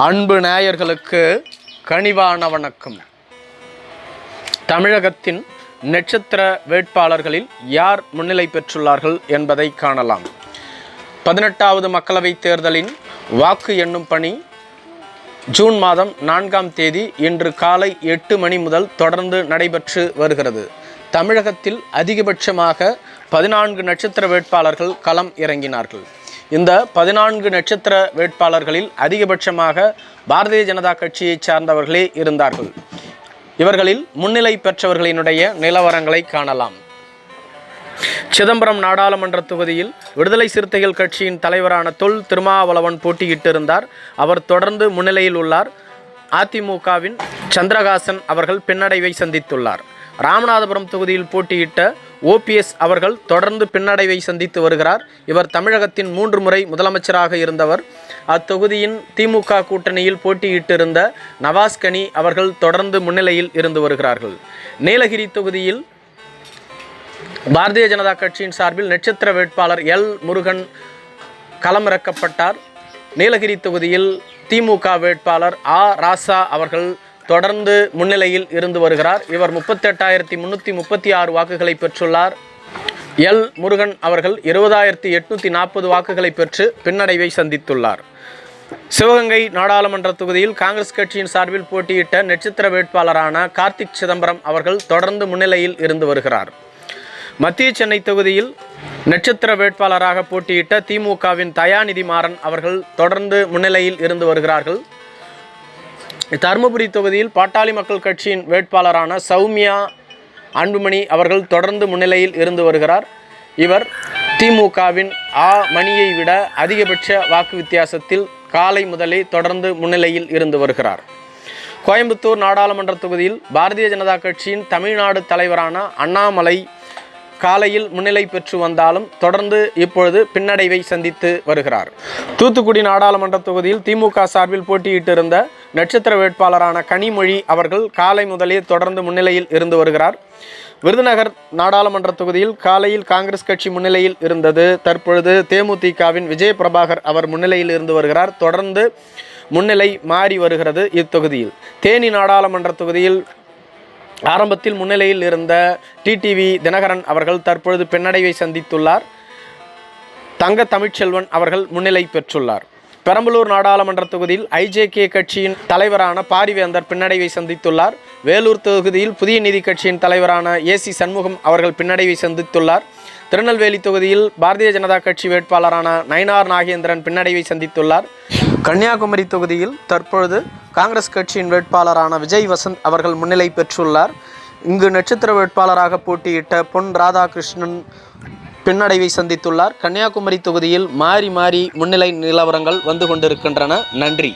அன்பு நேயர்களுக்கு கனிவான வணக்கம். தமிழகத்தின் நட்சத்திர வேட்பாளர்களில் யார் முன்னிலை பெற்றுள்ளார்கள் என்பதை காணலாம். பதினெட்டாவது மக்களவைத் தேர்தலின் வாக்கு எண்ணும் பணி ஜூன் மாதம் நான்காம் தேதி இன்று காலை எட்டு மணி முதல் தொடர்ந்து நடைபெற்று வருகிறது. தமிழகத்தில் அதிகபட்சமாக பதினான்கு நட்சத்திர வேட்பாளர்கள் களம் இறங்கினார்கள். இந்த பதினான்கு நட்சத்திர வேட்பாளர்களில் அதிகபட்சமாக பாரதிய ஜனதா கட்சியைச் சார்ந்தவர்களே இருந்தார்கள். இவர்களில் முன்னிலை பெற்றவர்களினுடைய நிலவரங்களை காணலாம். சிதம்பரம் நாடாளுமன்ற தொகுதியில் விடுதலை சிறுத்தைகள் கட்சியின் தலைவரான தொல் திருமாவளவன் போட்டியிட்டிருந்தார். அவர் தொடர்ந்து முன்னிலையில் உள்ளார். அதிமுகவின் சந்திரகாசன் அவர்கள் பின்னடைவை சந்தித்துள்ளார். ராமநாதபுரம் தொகுதியில் போட்டியிட்ட ஓபிஎஸ் அவர்கள் தொடர்ந்து பின்னடைவை சந்தித்து வருகிறார். இவர் தமிழகத்தின் மூன்று முறை முதலமைச்சராக இருந்தவர். அத்தொகுதியின் திமுக கூட்டணியில் போட்டியிட்டிருந்த நவாஸ்கனி அவர்கள் தொடர்ந்து முன்னிலையில் இருந்து வருகிறார்கள். நீலகிரி தொகுதியில் பாரதிய ஜனதா கட்சியின் சார்பில் நட்சத்திர வேட்பாளர் எல் முருகன் களமிறக்கப்பட்டார். நீலகிரி தொகுதியில் திமுக வேட்பாளர் ஆ ராசா அவர்கள் தொடர்ந்து முன்னிலையில் இருந்து வருகிறார். இவர் முப்பத்தெட்டாயிரத்தி முன்னூற்றி முப்பத்தி ஆறு வாக்குகளை பெற்றுள்ளார். எல். முருகன் அவர்கள் இருபதாயிரத்தி எட்நூற்றி நாற்பது வாக்குகளை பெற்று பின்னடைவை சந்தித்துள்ளார். சிவகங்கை நாடாளுமன்ற தொகுதியில் காங்கிரஸ் கட்சியின் சார்பில் போட்டியிட்ட நட்சத்திர வேட்பாளரான கார்த்திக் சிதம்பரம் அவர்கள் தொடர்ந்து முன்னிலையில் இருந்து வருகிறார். மத்திய சென்னை தொகுதியில் நட்சத்திர வேட்பாளராக போட்டியிட்ட திமுகவின் தயாநிதி மாறன் அவர்கள் தொடர்ந்து முன்னிலையில் இருந்து வருகிறார்கள். தருமபுரி தொகுதியில் பாட்டாளி மக்கள் கட்சியின் வேட்பாளரான சௌமியா அன்புமணி அவர்கள் தொடர்ந்து முன்னிலையில் இருந்து வருகிறார். இவர் திமுகவின் ஆ மணியை விட அதிகபட்ச வாக்கு வித்தியாசத்தில் காலை முதலே தொடர்ந்து முன்னிலையில் இருந்து வருகிறார். கோயம்புத்தூர் நாடாளுமன்ற தொகுதியில் பாரதிய ஜனதா கட்சியின் தமிழ்நாடு தலைவரான அண்ணாமலை காலையில் முன்னிலை பெற்று வந்தாலும் தொடர்ந்து இப்பொழுது பின்னடைவை சந்தித்து வருகிறார். தூத்துக்குடி நாடாளுமன்ற தொகுதியில் திமுக சார்பில் போட்டியிட்டிருந்த நட்சத்திர வேட்பாளரான கனிமொழி அவர்கள் காலை முதலே தொடர்ந்து முன்னிலையில் இருந்து வருகிறார். விருதுநகர் நாடாளுமன்ற தொகுதியில் காலையில் காங்கிரஸ் கட்சி முன்னிலையில் இருந்தது. தற்பொழுது தேமுதிகவின் விஜய பிரபாகர் அவர் முன்னிலையில் இருந்து வருகிறார். தொடர்ந்து முன்னிலை மாறி வருகிறது இத்தொகுதியில். தேனி நாடாளுமன்ற தொகுதியில் ஆரம்பத்தில் முன்னிலையில் இருந்த டிடிவி தினகரன் அவர்கள் தற்பொழுது பின்னடைவை சந்தித்துள்ளார். தங்க தமிழ்ச்செல்வன் அவர்கள் முன்னிலை பெற்றுள்ளார். பெரம்பலூர் நாடாளுமன்ற தொகுதியில் ஐஜேகே கட்சியின் தலைவரான பாரிவேந்தர் பின்னடைவை சந்தித்துள்ளார். வேலூர் தொகுதியில் புதிய நீதி கட்சியின் தலைவரான ஏசி சண்முகம் அவர்கள் பின்னடைவை சந்தித்துள்ளார். திருநெல்வேலி தொகுதியில் பாரதிய ஜனதா கட்சி வேட்பாளரான நயனார் நாகேந்திரன் பின்னடைவை சந்தித்துள்ளார். கன்னியாகுமரி தொகுதியில் தற்பொழுது காங்கிரஸ் கட்சியின் வேட்பாளரான விஜய் வசந்த் அவர்கள் முன்னிலை பெற்றுள்ளார். இங்கு நட்சத்திர வேட்பாளராக போட்டியிட்ட பொன் ராதாகிருஷ்ணன் பின்னடைவை சந்தித்துள்ளார். கன்னியாகுமரி தொகுதியில் மாறி மாறி முன்னிலை நிலவரங்கள் வந்து கொண்டிருக்கின்றன. நன்றி.